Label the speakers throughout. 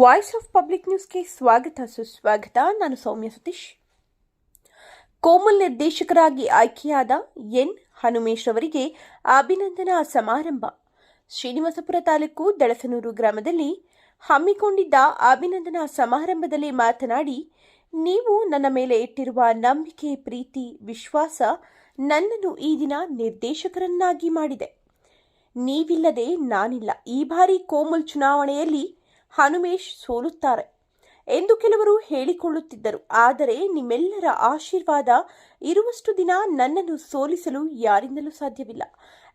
Speaker 1: Voice of public ನ್ಯೂಸ್ಗೆ ಸ್ವಾಗತ, ಸುಸ್ವಾಗತ. ನಾನು ಸೌಮ್ಯ ಸತೀಶ್. ಕೋಮಲ್ ನಿರ್ದೇಶಕರಾಗಿ ಆಯ್ಕೆಯಾದ ಎನ್. ಹನುಮೇಶ್ ಅವರಿಗೆ ಅಭಿನಂದನಾ ಸಮಾರಂಭ. ಶ್ರೀನಿವಾಸಪುರ ತಾಲೂಕು ದಳಸನೂರು ಗ್ರಾಮದಲ್ಲಿ ಹಮ್ಮಿಕೊಂಡಿದ್ದ ಅಭಿನಂದನಾ ಸಮಾರಂಭದಲ್ಲಿ ಮಾತನಾಡಿ, ನೀವು ನನ್ನ ಮೇಲೆ ಇಟ್ಟಿರುವ ನಂಬಿಕೆ, ಪ್ರೀತಿ, ವಿಶ್ವಾಸ ನನ್ನನ್ನು ಈ ದಿನ ನಿರ್ದೇಶಕರನ್ನಾಗಿ ಮಾಡಿದೆ. ನೀವಿಲ್ಲದೆ ನಾನಿಲ್ಲ. ಈ ಬಾರಿ ಕೋಮಲ್ ಚುನಾವಣೆಯಲ್ಲಿ ಹನುಮೇಶ್ ಸೋಲುತ್ತಾರೆ ಎಂದು ಕೆಲವರು ಹೇಳಿಕೊಳ್ಳುತ್ತಿದ್ದರು. ಆದರೆ ನಿಮ್ಮೆಲ್ಲರ ಆಶೀರ್ವಾದ ಇರುವಷ್ಟು ದಿನ ನನ್ನನ್ನು ಸೋಲಿಸಲು ಯಾರಿಂದಲೂ ಸಾಧ್ಯವಿಲ್ಲ.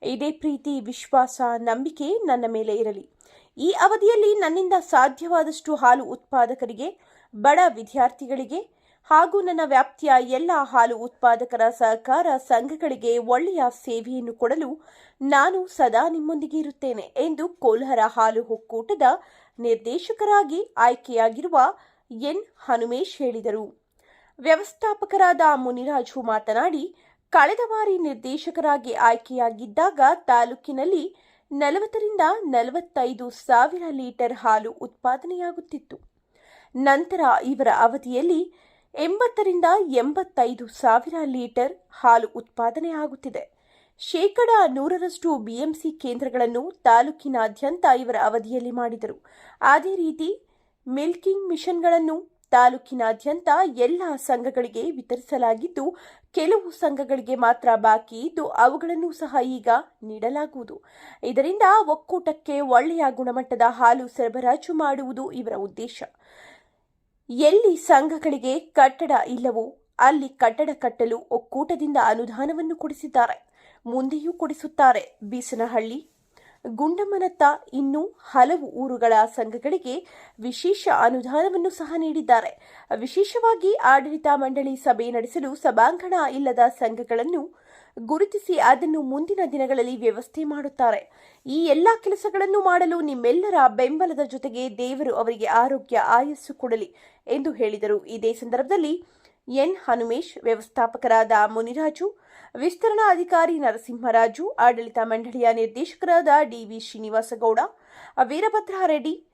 Speaker 1: ಇದೇ ಪ್ರೀತಿ, ವಿಶ್ವಾಸ, ನಂಬಿಕೆ ನನ್ನ ಮೇಲೆ ಇರಲಿ. ಈ ಅವಧಿಯಲ್ಲಿ ನನ್ನಿಂದ ಸಾಧ್ಯವಾದಷ್ಟು ಹಾಲು ಉತ್ಪಾದಕರಿಗೆ, ಬಡ ವಿದ್ಯಾರ್ಥಿಗಳಿಗೆ ಹಾಗೂ ನನ್ನ ವ್ಯಾಪ್ತಿಯ ಎಲ್ಲ ಹಾಲು ಉತ್ಪಾದಕರ ಸಹಕಾರ ಸಂಘಗಳಿಗೆ ಒಳ್ಳೆಯ ಸೇವೆಯನ್ನು ಕೊಡಲು ನಾನು ಸದಾ ನಿಮ್ಮೊಂದಿಗೆ ಇರುತ್ತೇನೆ ಎಂದು ಕೋಲ್ಹರ ಹಾಲು ಒಕ್ಕೂಟದ ನಿರ್ದೇಶಕರಾಗಿ ಆಯ್ಕೆಯಾಗಿರುವ ಎನ್ ಹನುಮೇಶ್ ಹೇಳಿದರು. ವ್ಯವಸ್ಥಾಪಕರಾದ ಮುನಿರಾಜು ಮಾತನಾಡಿ, ಕಳೆದ ಬಾರಿ ನಿರ್ದೇಶಕರಾಗಿ ಆಯ್ಕೆಯಾಗಿದ್ದಾಗ ತಾಲೂಕಿನಲ್ಲಿ ನಲವತ್ತರಿಂದ ನಲವತ್ತೈದು ಸಾವಿರ ಲೀಟರ್ ಹಾಲು ಉತ್ಪಾದನೆಯಾಗುತ್ತಿತ್ತು. ನಂತರ ಇವರ ಅವಧಿಯಲ್ಲಿ ಎಂಬತ್ತರಿಂದ ಎಂಬತ್ತೈದು ಸಾವಿರ ಲೀಟರ್ ಹಾಲು ಉತ್ಪಾದನೆಯಾಗುತ್ತಿದೆ ಶೇಕಡ ನೂರರಷ್ಟು ಬಿಎಂಸಿ ಕೇಂದ್ರಗಳನ್ನು ತಾಲೂಕಿನಾದ್ಯಂತ ಇವರ ಅವಧಿಯಲ್ಲಿ ಮಾಡಿದರು. ಅದೇ ರೀತಿ ಮಿಲ್ಕಿಂಗ್ ಮಿಷನ್ಗಳನ್ನು ತಾಲೂಕಿನಾದ್ಯಂತ ಎಲ್ಲ ಸಂಘಗಳಿಗೆ ವಿತರಿಸಲಾಗಿದ್ದು, ಕೆಲವು ಸಂಘಗಳಿಗೆ ಮಾತ್ರ ಬಾಕಿ ಇದ್ದು, ಅವುಗಳನ್ನು ಸಹ ಈಗ ನೀಡಲಾಗುವುದು. ಇದರಿಂದ ಒಕ್ಕೂಟಕ್ಕೆ ಒಳ್ಳೆಯ ಗುಣಮಟ್ಟದ ಹಾಲು ಸರಬರಾಜು ಮಾಡುವುದು ಇವರ ಉದ್ದೇಶ. ಎಲ್ಲಿ ಸಂಘಗಳಿಗೆ ಕಟ್ಟಡ ಇಲ್ಲವೋ ಅಲ್ಲಿ ಕಟ್ಟಡ ಕಟ್ಟಲು ಒಕ್ಕೂಟದಿಂದ ಅನುದಾನವನ್ನು ಕೊಡಿಸಿದ್ದಾರೆ. ಮುಂದೆಯೂ ಕೊಡಿಸುತ್ತಾರೆ. ಬೀಸನಹಳ್ಳಿ, ಗುಂಡಮ್ಮನತ್ತ ಇನ್ನೂ ಹಲವು ಊರುಗಳ ಸಂಘಗಳಿಗೆ ವಿಶೇಷ ಅನುದಾನವನ್ನು ಸಹ ನೀಡಿದ್ದಾರೆ. ವಿಶೇಷವಾಗಿ ಆಡಳಿತ ಮಂಡಳಿ ಸಭೆ ನಡೆಸಲು ಸಭಾಂಗಣ ಇಲ್ಲದ ಸಂಘಗಳನ್ನು ಗುರುತಿಸಿ ಅದನ್ನು ಮುಂದಿನ ದಿನಗಳಲ್ಲಿ ವ್ಯವಸ್ಥೆ ಮಾಡುತ್ತಾರೆ. ಈ ಎಲ್ಲ ಕೆಲಸಗಳನ್ನು ಮಾಡಲು ನಿಮ್ಮೆಲ್ಲರ ಬೆಂಬಲದ ಜೊತೆಗೆ ದೇವರು ಅವರಿಗೆ ಆರೋಗ್ಯ, ಆಯಸ್ಸು ಕೊಡಲಿ ಎಂದು ಹೇಳಿದರು. ಇದೇ ಸಂದರ್ಭದಲ್ಲಿ ಎನ್. ಹನುಮೇಶ್, ವ್ಯವಸ್ಥಾಪಕರಾದ ಮುನಿರಾಜು, ವಿಸ್ತರಣಾ ಅಧಿಕಾರಿ ನರಸಿಂಹರಾಜು, ಆಡಳಿತ ಮಂಡಳಿಯ ನಿರ್ದೇಶಕರಾದ DV Srinivasagowda Veerabhadrareddy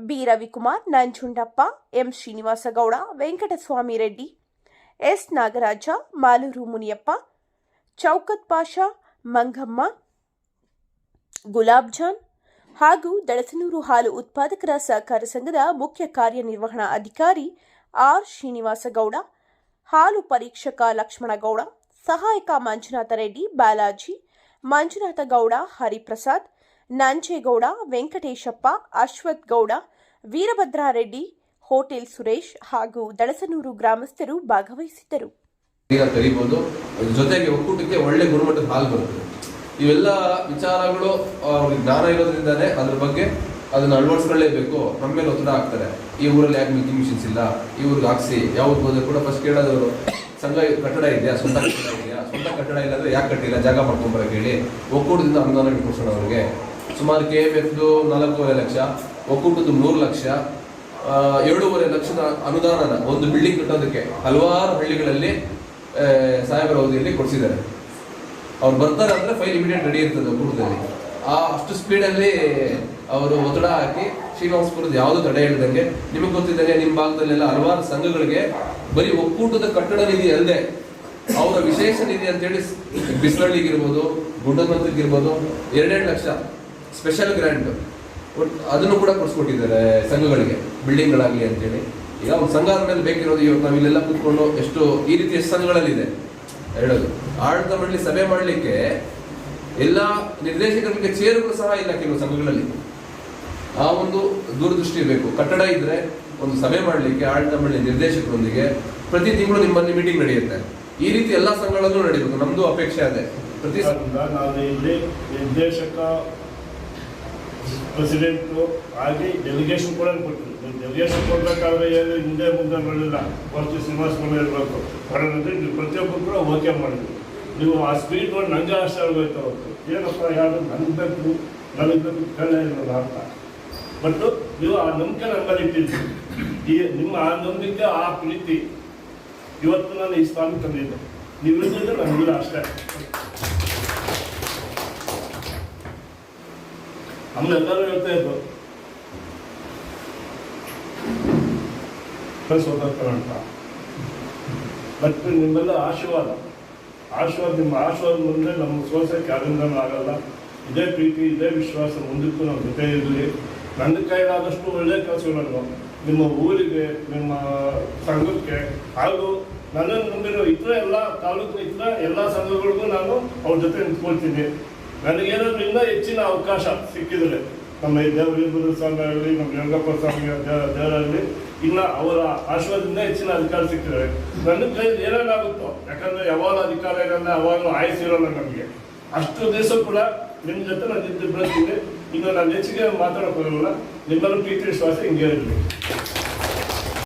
Speaker 1: B. Ravikumar, Nanjundappa, M. Srinivasagowda, Venkataswamy Reddy, S. Nagaraja, Malur Muniyappa Chowkath Pasha, Mangamma, Gulab Jan ಹಾಗೂ ದಳಸನೂರು ಹಾಲು ಉತ್ಪಾದಕರ ಸಹಕಾರ ಸಂಘದ ಮುಖ್ಯ ಕಾರ್ಯನಿರ್ವಹಣಾ ಅಧಿಕಾರಿ ಆರ್ ಶ್ರೀನಿವಾಸಗೌಡ, ಹಾಲು ಪರೀಕ್ಷಕ ಲಕ್ಷ್ಮಣಗೌಡ, ಸಹಾಯಕ ಮಂಜುನಾಥ ರೆಡ್ಡಿ, ಬಾಲಾಜಿ ಮಂಜುನಾಥ ಗೌಡ, ಹರಿಪ್ರಸಾದ್ ನಂಜೇಗೌಡ, ವೆಂಕಟೇಶಪ್ಪ, ಅಶ್ವಥ್ ಗೌಡ ವೀರಭದ್ರಾರೆಡ್ಡಿ ಹೋಟೆಲ್ ಸುರೇಶ್ ಹಾಗೂ ದಳಸನೂರು ಗ್ರಾಮಸ್ಥರು ಭಾಗವಹಿಸಿದ್ದರು.
Speaker 2: ಈಗ ಕರಿಬೋದು. ಅದ್ರ ಜೊತೆಗೆ ಒಕ್ಕೂಟಕ್ಕೆ ಒಳ್ಳೆ ಗುಣಮಟ್ಟದ ಹಾಲು ಬರುತ್ತೆ. ಇವೆಲ್ಲ ವಿಚಾರಗಳು ಅವ್ರಿಗೆ ಜ್ಞಾನ ಇರೋದ್ರಿಂದಾನೇ ಅದ್ರ ಬಗ್ಗೆ ಅದನ್ನ ಅಳವಡಿಸ್ಕೊಳ್ಳೇಬೇಕು. ನಮ್ಮ ಮೇಲೆ ಒತ್ತಡ ಹಾಕ್ತಾರೆ. ಈ ಊರಲ್ಲಿ ಯಾಕೆ ಮಿಲ್ಕಿಂಗ್ ಮಿಷಿನ್ಸ್ ಇಲ್ಲ? ಈ ಊರಿಗೆ ಹಾಕ್ಸಿ. ಯಾವ್ದು ಹೋದ್ರೆ ಕೂಡ ಫಸ್ಟ್ ಕೇಳೋದವರು, ಸಂಘ ಕಟ್ಟಡ ಇದೆಯಾ? ಸ್ವಂತ ಕಟ್ಟಡ ಇದೆಯಾ? ಸ್ವಂತ ಕಟ್ಟಡ ಇಲ್ಲ ಅಂದ್ರೆ ಯಾಕೆ ಕಟ್ಟಿಲ್ಲ? ಜಾಗ ಮಾಡ್ಕೊಂಬರಕ್ಕೆ ಹೇಳಿ ಒಕ್ಕೂಟದಿಂದ ಅನುದಾನ ಕೊಡ್ಸೋಣ ಅವ್ರಿಗೆ. ಸುಮಾರು ಕೆ ಎಂ ಎಫ್ದು ನಾಲ್ಕೂವರೆ ಲಕ್ಷ, ಒಕ್ಕೂಟದ್ದು ಮೂರು ಲಕ್ಷ ಏಳೂವರೆ ಲಕ್ಷದ ಅನುದಾನನ, ಒಂದು ಬಿಲ್ಡಿಂಗ್ ಕಟ್ಟೋದಕ್ಕೆ. ಹಲವಾರು ಹಳ್ಳಿಗಳಲ್ಲಿ ಸಾಹೇಬರ ಅವಧಿಯಲ್ಲಿ ಕೊಡಿಸಿದ್ದಾರೆ? ಅವ್ರು ಬರ್ತಾರೆ ಅಂದರೆ ಫೈಲ್ ಇಮಿಡಿಯೇಟ್ ರೆಡಿ ಇರ್ತದೆ ಕೂಡದಲ್ಲಿ ಆ ಅಷ್ಟು ಸ್ಪೀಡಲ್ಲಿ ಅವರು ಒತ್ತಡ ಹಾಕಿ ಶ್ರೀನಿವಾಸಪುರದ ಯಾವುದು ತಡೆ ಇಲ್ಲದಂಗೆ ನಿಮಗೆ ಗೊತ್ತಿದ್ದಂಗೆ ನಿಮ್ಮ ಭಾಗದಲ್ಲೆಲ್ಲ ಹಲವಾರು ಸಂಘಗಳಿಗೆ ಬರೀ ಒಕ್ಕೂಟದ ಕಟ್ಟಡ ನಿಧಿ ಅಲ್ಲದೆ ಅವರ ವಿಶೇಷ ನಿಧಿ ಅಂತೇಳಿ ಬಿಸಿಲಳ್ಳಿಗಿರ್ಬೋದು ಗುಡ್ಡಮಂತಕ್ಕಿರ್ಬೋದು ಎರಡೆರಡು ಲಕ್ಷ ಸ್ಪೆಷಲ್ ಗ್ರ್ಯಾಂಟ್ ಅದನ್ನು ಕೂಡ ಕೊಡಿಸ್ಕೊಟ್ಟಿದ್ದಾರೆ ಸಂಘಗಳಿಗೆ ಬಿಲ್ಡಿಂಗ್ಗಳಾಗಲಿ ಅಂತೇಳಿ. ಈಗ ಒಂದು ಸಂಘದ ಮೇಲೆ ಬೇಕಿರೋದು ಇವತ್ತು ನಾವು ಇಲ್ಲೆಲ್ಲ ಕೂತ್ಕೊಂಡು ಎಷ್ಟು ಈ ರೀತಿ ಸಂಘಗಳಲ್ಲಿದೆ? ಹೇಳೋದು ಆಡಳಿತ ಮಂಡಳಿ ಸಭೆ ಮಾಡಲಿಕ್ಕೆ ಎಲ್ಲ ನಿರ್ದೇಶಕರಿಗೆ ಚೇರುಗಳು ಸಹ ಇಲ್ಲ ಕೆಲವು ಸಂಘಗಳಲ್ಲಿ. ಆ ಒಂದು ದೂರದೃಷ್ಟಿ ಇರಬೇಕು. ಕಟ್ಟಡ ಇದ್ರೆ ಒಂದು ಸಭೆ ಮಾಡಲಿಕ್ಕೆ ಆಡಳಿತ ಮಂಡಳಿ ನಿರ್ದೇಶಕರೊಂದಿಗೆ ಪ್ರತಿ ತಿಂಗಳು ನಿಮ್ಮಲ್ಲಿ ಮೀಟಿಂಗ್ ನಡೆಯುತ್ತೆ. ಈ ರೀತಿ ಎಲ್ಲ ಸಂಘಗಳಲ್ಲೂ ನಡೆಯಬೇಕು ನಮ್ದು ಅಪೇಕ್ಷೆ ಅದೇ. ಪ್ರತಿ
Speaker 3: ಇಲ್ಲಿ ನಿರ್ದೇಶಕ ಪ್ರೆಸಿಡೆಂಟು ಆಗಿ ಡೆಲಿಗೇಷನ್ ಕೂಡ ನೀವು ಡೆಲಿಗೇಷನ್ ಕೊಡಬೇಕಾದ್ರೆ ಏನು ಹಿಂದೆ ಮುಂದೆ ನೋಡಿಲ್ಲ. ಫಸ್ಟ್ ಕೂಡ ಇರಬೇಕು. ಬರೋದಂದ್ರೆ ನೀವು ಪ್ರತಿಯೊಬ್ಬರು ಕೂಡ ಓಕೆ ಮಾಡಿದ್ರು. ನೀವು ಆ ಸ್ಪೀಡ್ ನೋಡಿ ನಂಗೆ ಅಷ್ಟೇ ಆಗೋಯ್ತು ಅವತ್ತು ಏನಪ್ಪ, ಯಾರು? ನನಗೆ ಬೇಕು. ನನಗೆ ಬೇಕು. ಕೇಳ ಇರೋದು ಅರ್ಥ ಬಟ್ ನೀವು ಆ ನಂಬಿಕೆ ನಮ್ಮಲ್ಲಿ ಇಟ್ಟಿದ್ರಿ ಈ ನಿಮ್ಮ ಆ ನಂಬಿಕೆ, ಆ ಪ್ರೀತಿ ಇವತ್ತು ನಾನು ಈ ಸ್ಥಾನಕ್ಕೆ ತಂದಿದ್ದೆ. ನೀವು ಇದ್ದಿದ್ರೆ ನನಗಿಲ್ಲ ಅಷ್ಟೇ ನಮ್ಮೆಲ್ಲರೂ ಹೇಳ್ತಾ ಇದ್ರು. ಅಂತ ಬಟ್ ನಿಮ್ಮೆಲ್ಲ ಆಶೀರ್ವಾದ. ಆಶೀರ್ವಾದ, ನಿಮ್ಮ ಆಶೀರ್ವಾದ ಮುಂದೆ ನಮ್ಮ ಸೋಸಕ್ಕೆ ಅಭಿನಂದನೆ ಆಗಲ್ಲ. ಇದೇ ಪ್ರೀತಿ, ಇದೇ ವಿಶ್ವಾಸ ಮುಂದಕ್ಕೂ ನಮ್ಮ ಜೊತೆ ಇರಲಿ ನನ್ನ ಕೈಲಾದಷ್ಟು ಒಳ್ಳೆಯ ಕೆಲಸಗಳನ್ನು ನಿಮ್ಮ ಊರಿಗೆ, ನಿಮ್ಮ ಸಂಘಕ್ಕೆ, ಹಾಗೂ ನನ್ನನ್ನು ಮುಂದಿರೋ ಇತರ ಎಲ್ಲ ತಾಲೂಕಿನ ಇತರ ಎಲ್ಲ ಸಂಘಗಳಿಗೂ ನಾನು ಅವ್ರ ಜೊತೆ ನಿಂತ್ಕೊಳ್ತೀನಿ. ನನಗೇನಾದ್ರೂ ಇನ್ನೂ ಹೆಚ್ಚಿನ ಅವಕಾಶ ಸಿಕ್ಕಿದರೆ ನಮ್ಮ ದೇವರಿಬ್ಬರು ಸ್ವಾಮಿ ಆಗಲಿ, ನಮ್ಮ ರಂಗಪ್ಪ ಸ್ವಾಮಿ ದೇವರಾಗಲಿ ಇನ್ನು ಅವರ ಆಶೀರ್ವಾದದಿಂದ ಹೆಚ್ಚಿನ ಅಧಿಕಾರ ಸಿಕ್ಕಿದ್ದಾರೆ ನನ್ನ ಕೈಯಲ್ಲಿ ಏನಾಗುತ್ತೋ ಯಾಕಂದ್ರೆ ಯಾವಾಗ ಅಧಿಕಾರ ಇರಲ್ಲ ಅವಾಗ ಆಯಸ್ಸಿರೋಲ್ಲ ನಮಗೆ. ಅಷ್ಟು ದಿವಸ ಕೂಡ ನಿಮ್ಮ ಜೊತೆ ನಾನು ಇದ್ದು ಬೆಳೆಸ್ತೀನಿ ಇನ್ನು ನಾನು ಹೆಚ್ಚಿಗೆ ಮಾತಾಡೋಕ್ಕೋಗಲ್ಲ ನಿಮ್ಮಲ್ಲೂ ಪ್ರೀತಿ ವಿಶ್ವಾಸ ಹಿಂಗೆ ಇರಲಿ.